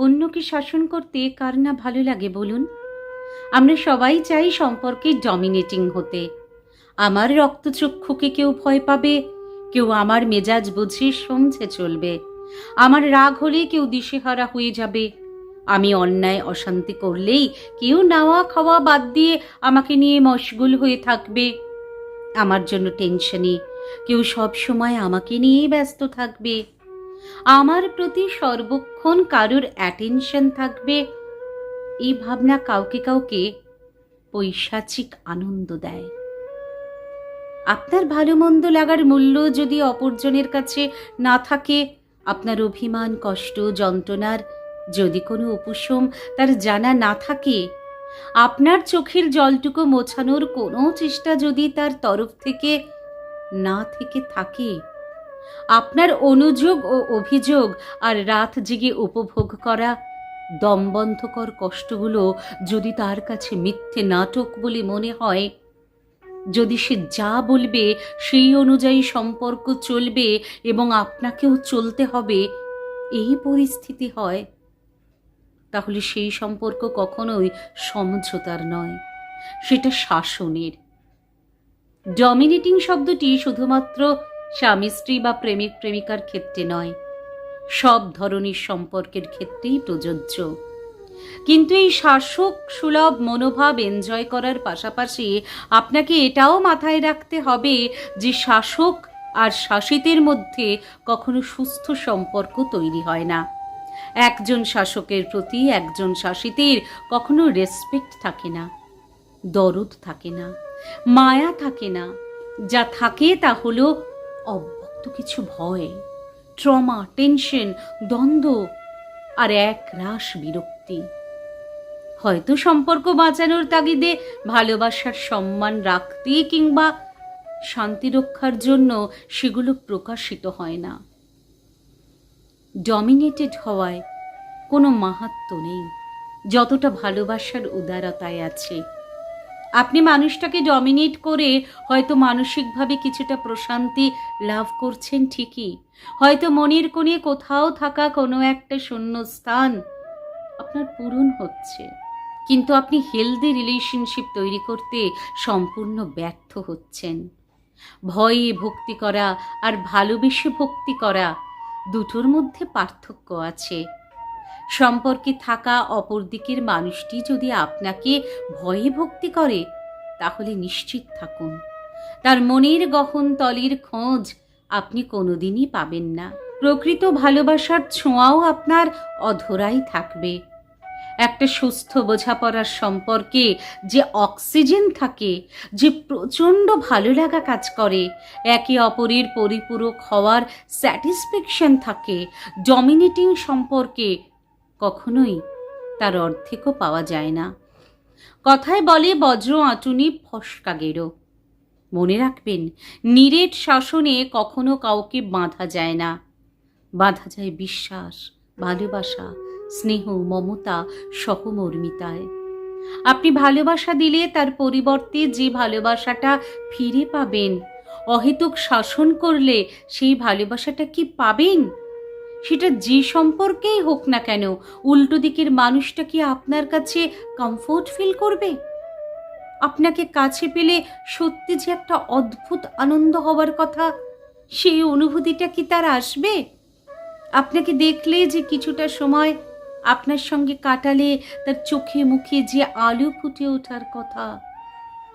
অন্যকে শাসন করতে কার না ভালো লাগে বলুন? আমরা সবাই চাই সম্পর্কে ডমিনেটিং হতে। আমার রক্তচক্ষুকে কেউ ভয় পাবে, কেউ আমার মেজাজ বুঝে সমঝে চলবে। আমার রাগ হলে কেউ দিশেহারা হয়ে যাবে। আমি অন্যায় অশান্তি করলেই কেউ নাওয়া খাওয়া বাদ দিয়ে আমাকে নিয়ে মশগুল হয়ে থাকবে। আমার জন্য টেনশনে কেউ সব সময় আমাকে নিয়েই ব্যস্ত থাকবে। আমার প্রতি সর্বক্ষণ কারোর অ্যাটেনশন থাকবে। এই ভাবনা কাউকে কাউকে পৈশাচিক আনন্দ দেয়। আপনার ভালো মন্দ লাগার মূল্য যদি অপরজনের কাছে না থাকে, আপনার অভিমান, কষ্ট, যন্ত্রণার যদি কোনো উপশম তার জানা না থাকে, আপনার চোখের জলটুকু মোছানোর কোনো চেষ্টা যদি তার তরফ থেকে না থেকে থাকে আপনার অনুযোগ ও অভিযোগ আর রাত জেগে উপভোগ করা দমবন্ধকর কষ্টগুলো যদি তার কাছে মিথ্যে নাটক বলে মনে হয়, যদি সে যা বলবে সেই অনুযায়ী সম্পর্ক চলবে এবং আপনাকেও চলতে হবে, এই পরিস্থিতি হয়। তাহলে সেই সম্পর্ক কখনোই সমঝোতার নয়, সেটা শাসনের। ডমিনেটিং শব্দটি শুধুমাত্র স্বামী, স্ত্রী বা প্রেমিক, প্রেমিকার ক্ষেত্রে নয়। সব ধরনের সম্পর্কের ক্ষেত্রেই প্রযোজ্য। কিন্তু এই শাসক, সুলভ মনোভাব এনজয় করার পাশাপাশি আপনাকে এটাও মাথায় রাখতে হবে যে শাসক আর শাসিতের মধ্যে কখনো সুস্থ সম্পর্ক তৈরি হয় না। একজন শাসকের প্রতি একজন শাসিতের কখনো রেসপেক্ট থাকে না, দরদ থাকে না, মায়া থাকে না। যা থাকে তা হলো অব্যক্ত কিছু ভয়, ট্রমা, টেনশন, দ্বন্দ্ব আর এক রাস বিরক্তি। হয়তো সম্পর্ক বাঁচানোর তাগিদে ভালোবাসার সম্মান রাখতে কিংবা শান্তি রক্ষার জন্য সেগুলো প্রকাশিত হয় না। ডমিনেটেড হওয়ায় কোনো মাহাত্ম নেই, যতটা ভালোবাসার উদারতায় আছে। আপনি মানুষটাকে ডমিনেট করে হয়তো মানসিকভাবে কিছুটা প্রশান্তি লাভ করছেন ঠিকই। হয়তো মনের কোণে কোথাও থাকা কোনো একটা শূন্য স্থান আপনার পূরণ হচ্ছে। কিন্তু আপনি হেলদি রিলেশনশিপ তৈরি করতে সম্পূর্ণ ব্যর্থ হচ্ছেন। ভয়ে ভক্তি করা আর ভালোবেসে ভক্তি করা দুটোর মধ্যে পার্থক্য আছে। সম্পর্কে থাকা অপর দিকের মানুষটি যদি আপনাকে ভয়ে ভক্তি করে, তাহলে নিশ্চিত থাকুন। তার মনের গহন তলির খোঁজ আপনি কোনোদিনই পাবেন না। প্রকৃত ভালোবাসার ছোঁয়াও আপনার অধরাই থাকবে। একটা সুস্থ বোঝাপড়ার সম্পর্কে যে অক্সিজেন থাকে, যে প্রচণ্ড ভালো লাগা কাজ করে, একে অপরের পরিপূরক হওয়ার স্যাটিসফ্যাকশন থাকে, ডমিনেটিং সম্পর্কে কখনোই তার অর্ধেকও পাওয়া যায় না। কথায় বলে বজ্র আঁটুনি ফসকা গেরো মনে রাখবেন, নিরেট শাসনে কখনো কাউকে বাঁধা যায় না। বাঁধা যায় বিশ্বাস, ভালোবাসা, স্নেহ, মমতা, সহমর্মিতায়। আপনি ভালোবাসা দিলে তার পরিবর্তে যে ভালোবাসাটা ফিরে পাবেন, অহেতুক শাসন করলে সেই ভালোবাসাটা কি পাবেন? সেটা যে সম্পর্কেই হোক না কেন, উল্টো দিকের মানুষটা কি আপনার কাছে কমফোর্ট ফিল করবে? আপনাকে কাছে পেলে সত্যি যে একটা অদ্ভুত আনন্দ হওয়ার কথা, সেই অনুভূতিটা কি তার আসবে? আপনাকে দেখলে যে কিছুটা সময় আপনার সঙ্গে কাটালে তার চোখে মুখে যে আলো ফুটে ওঠার কথা,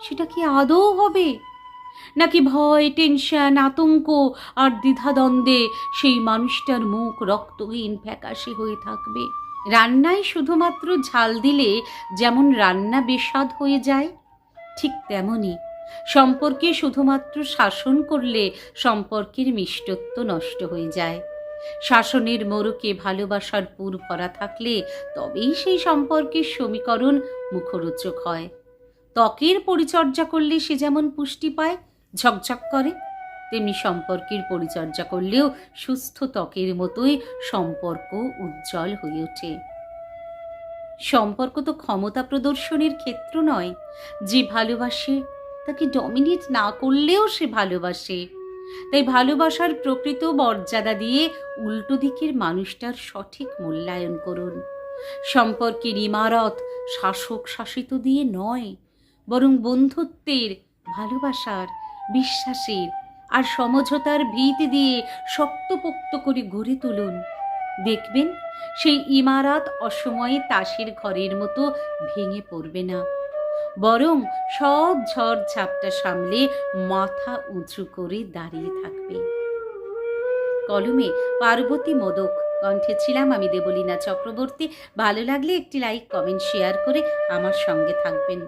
সেটা কি আদৌ হবে? নাকি ভয় টেনশন আতঙ্ক আর দ্বিধাদ্বন্দ্বে সেই মানুষটার মুখ রক্তহীন ফ্যাকাশে হয়ে থাকবে? রান্নায় শুধুমাত্র ঝাল দিলে যেমন রান্না বেস্বাদ হয়ে যায়, ঠিক তেমনই সম্পর্কে শুধুমাত্র শাসন করলে সম্পর্কের মিষ্টত্ব নষ্ট হয়ে যায়। শাসনের মোড়কে ভালোবাসার পুর ভরা থাকলে তবেই সেই সম্পর্কের সমীকরণ মুখরোচক হয়। ত্বকের পরিচর্যা করলে সে যেমন পুষ্টি পায় ঝকঝক করে। তেমনি সম্পর্কের পরিচর্যা করলেও সুস্থ ত্বকের মতোই সম্পর্ক উজ্জ্বল হয়ে ওঠে। সম্পর্ক তো ক্ষমতা প্রদর্শনের ক্ষেত্র নয়। যে ভালোবাসে, তাকে ডমিনেট না করলেও সে ভালোবাসে। তাই ভালোবাসার প্রকৃত মর্যাদা দিয়ে উল্টো দিকের মানুষটার সঠিক মূল্যায়ন করুন। সম্পর্কের ইমারত শাসক শাসিত দিয়ে নয়, বরং বন্ধুত্বের, ভালোবাসার বিশ্বাসের আর সমঝোতার ভিত দিয়ে শক্তপোক্ত করে গড়ে তুলুন। দেখবেন, সেই ইমারাত অসময়ে তাসের ঘরের মতো ভেঙে পড়বে না। বরং সব ঝড় ঝাপটা সামলে মাথা উঁচু করে দাঁড়িয়ে থাকবে। কলমে পার্বতী মোদক কণ্ঠে ছিলাম আমি দেবলীনা চক্রবর্তী। ভালো লাগলে একটি লাইক, কমেন্ট, শেয়ার করে আমার সঙ্গে থাকবেন।